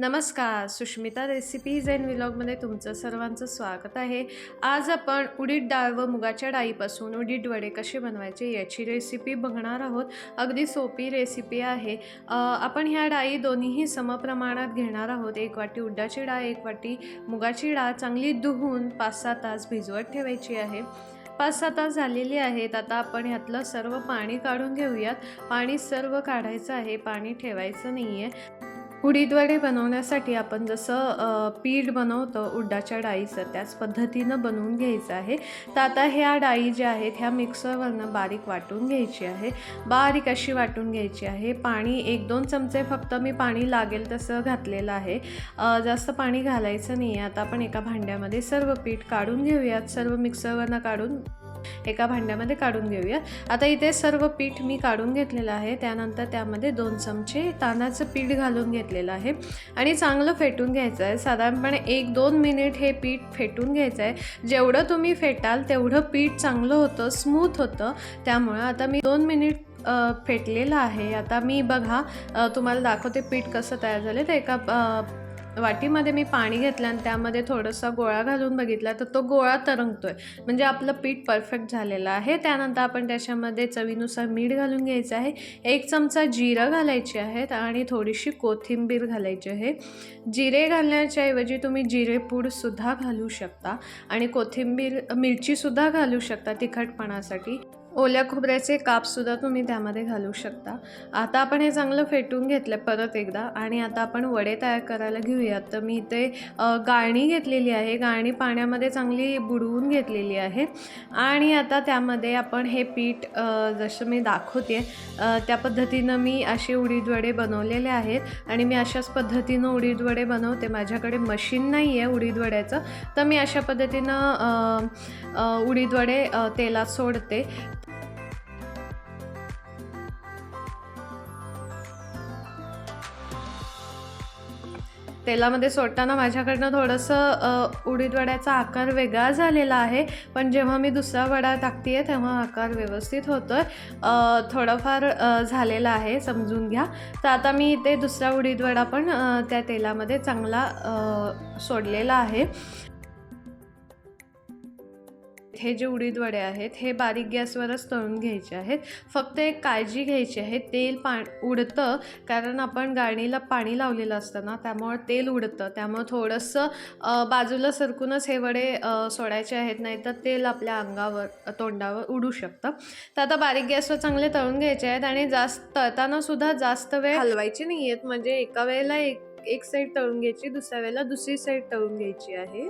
नमस्कार Sushmita recipes and व्लॉगमध्ये तुमचं सर्वांचं स्वागत आहे. आज आपण उडीद डाळ व मुगाच्या डाळीपासून उडीद वडे कसे बनवायचे याची रेसिपी बघणार आहोत. अगदी सोपी रेसिपी आहे. आपण ह्या डाळी दोन्हीही समप्रमाणात घेणार आहोत. एक वाटी उड्डाची डाळ एक वाटी मुगाची डाळ. चांगली धुवून पाच सहा तास भिजवत ठेवायची आहे. पाच सहा तास झालेली आहेत. आता आपण ह्यातलं सर्व पाणी काढून घेऊयात. पाणी सर्व काढायचं आहे. पाणी ठेवायचं नाही आहे उडीद्वारे बनवण्यासाठी आपण जसं पीठ बनवतो उड्डाच्या डाळीचं त्याच पद्धतीनं बनवून घ्यायचं आहे. तर आता ह्या डाळी ज्या आहेत ह्या मिक्सरवरनं बारीक वाटून घ्यायची आहे. बारीक अशी वाटून घ्यायची आहे. पाणी एक दोन चमचे फक्त मी पाणी लागेल तसं घातलेलं आहे. जास्त पाणी घालायचं नाही आहे आता आपण एका भांड्यामध्ये सर्व पीठ काढून घेऊयात. सर्व मिक्सरवरनं काढून एका भांड्यामध्ये काढून घेऊया. आता इथे सर्व पीठ मी काढून घेतलेलं आहे. त्यानंतर त्यामध्ये दोन चमचे तांदळाचं पीठ घालून घेतलेलं आहे. आणि चांगलं फेटून घ्यायचं आहे. साधारणपणे एक दोन मिनिट हे पीठ फेटून घ्यायचं आहे. जेवढं तुम्ही फेटाल तेवढं पीठ चांगलं होतं स्मूथ होतं. त्यामुळं आता मी दोन मिनिट फेटलेलं आहे. आता मी बघा तुम्हाला दाखवते पीठ कसं तयार झालं तर एका वाटीमध्ये मी पाणी घेतलं आणि त्यामध्ये थोडंसं गोळा घालून बघितला तर तो गोळा तरंगतोय. म्हणजे आपलं पीठ परफेक्ट झालेलं आहे. त्यानंतर आपण त्याच्यामध्ये चवीनुसार मीठ घालून घ्यायचं आहे. एक चमचा जिरं घालायचे आहेत आणि थोडीशी कोथिंबीर घालायची आहे. जिरे घालण्याच्या ऐवजी तुम्ही जिरेपूडसुद्धा घालू शकता आणि कोथिंबीर मिरचीसुद्धा घालू शकता तिखटपणासाठी. ओल्या खोबऱ्याचे कापसुद्धा तुम्ही त्यामध्ये घालू शकता. आता आपण हे चांगलं फेटून घेतलं परत एकदा आणि आता आपण वडे तयार करायला घेऊयात. तर मी इथे गाळणी घेतलेली आहे. गाळणी पाण्यामध्ये चांगली बुडवून घेतलेली आहे. आणि आता त्यामध्ये आपण हे पीठ जसं मी दाखवते त्या पद्धतीनं मी असे उडीदवडे बनवलेले आहेत. आणि मी अशाच पद्धतीनं उडीदवडे बनवते. माझ्याकडे मशीन नाही आहे उडीदवड्याचं. तर मी अशा पद्धतीनं उडीदवडे तेलात सोडते. तेलामध्ये सोडताना माझ्याकडनं थोडंसं उडीद वड्याचा आकार वेगळा झालेला आहे. पण जेव्हा मी दुसरा वडा टाकते आहे तेव्हा आकार व्यवस्थित होतो आहे थोडंफार झालेला आहे समजून घ्या. तर आता मी ते दुसरा उडीद वडा पण त्या तेलामध्ये चांगला सोडलेला आहे. हे जे उडीद वडे आहेत हे बारीक गॅसवरच तळून घ्यायचे आहेत. फक्त एक काळजी घ्यायची आहे तेल पा उडतं. कारण आपण गाळणीला पाणी लावलेलं असतं ना त्यामुळं तेल उडतं. त्यामुळं थोडंसं बाजूला सरकूनच हे वडे सोडायचे आहेत नाही तर तेल आपल्या अंगावर तोंडावर उडू शकतं. तर आता बारीक गॅसवर चांगले तळून घ्यायचे आहेत आणि जास्त तळताना सुद्धा जास्त वेळ हलवायचे नाही आहेत म्हणजे एका वेळेला एक एक साईड तळून घ्यायची दुसऱ्या वेळेला दुसरी साईड तळून घ्यायची आहे.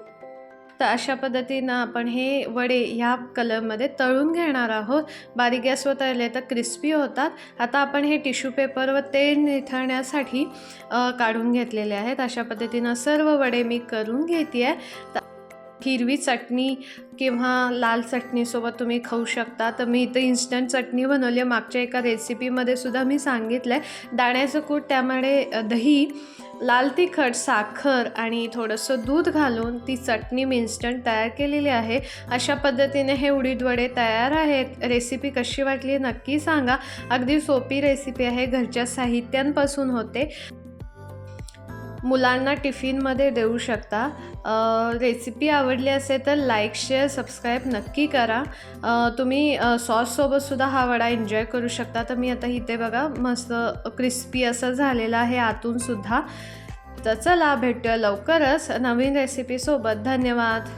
तर अशा पद्धतीनं आपण हे वडे ह्या कलरमध्ये तळून घेणार आहोत. बारीक गॅसवर तळले तर क्रिस्पी होतात. आता आपण हे टिश्यू पेपरवर तेल निथळण्यासाठी काढून घेतलेले आहेत. अशा पद्धतीनं सर्व वडे मी करून घेते आहे हिरवी चटणी किंवा लाल चटणीसोबत तुम्ही खाऊ शकता. तर मी इथं इन्स्टंट चटणी बनवली आहे. मागच्या एका रेसिपीमध्ये सुद्धा मी सांगितलं आहे दाण्याचं कूट त्यामध्ये दही लाल तिखट साखर आणि थोडंसं दूध घालून ती चटणी मी इन्स्टंट तयार केलेली आहे. अशा पद्धतीने हे उडीद वडे तयार आहेत. रेसिपी कशी वाटली नक्की सांगा. अगदी सोपी रेसिपी आहे. घरच्या साहित्यांपासून होते. मुलांना टिफिनमध्ये देऊ शकता. रेसिपी आवडली असेल तर लाईक शेअर सबस्क्राईब नक्की करा. तुम्ही सॉससोबतसुद्धा हा वडा एन्जॉय करू शकता. तर मी आता इथे बघा मस्त क्रिस्पी असं झालेलं आहे आतूनसुद्धा तर चला भेटूया लवकरच नवीन रेसिपीसोबत धन्यवाद.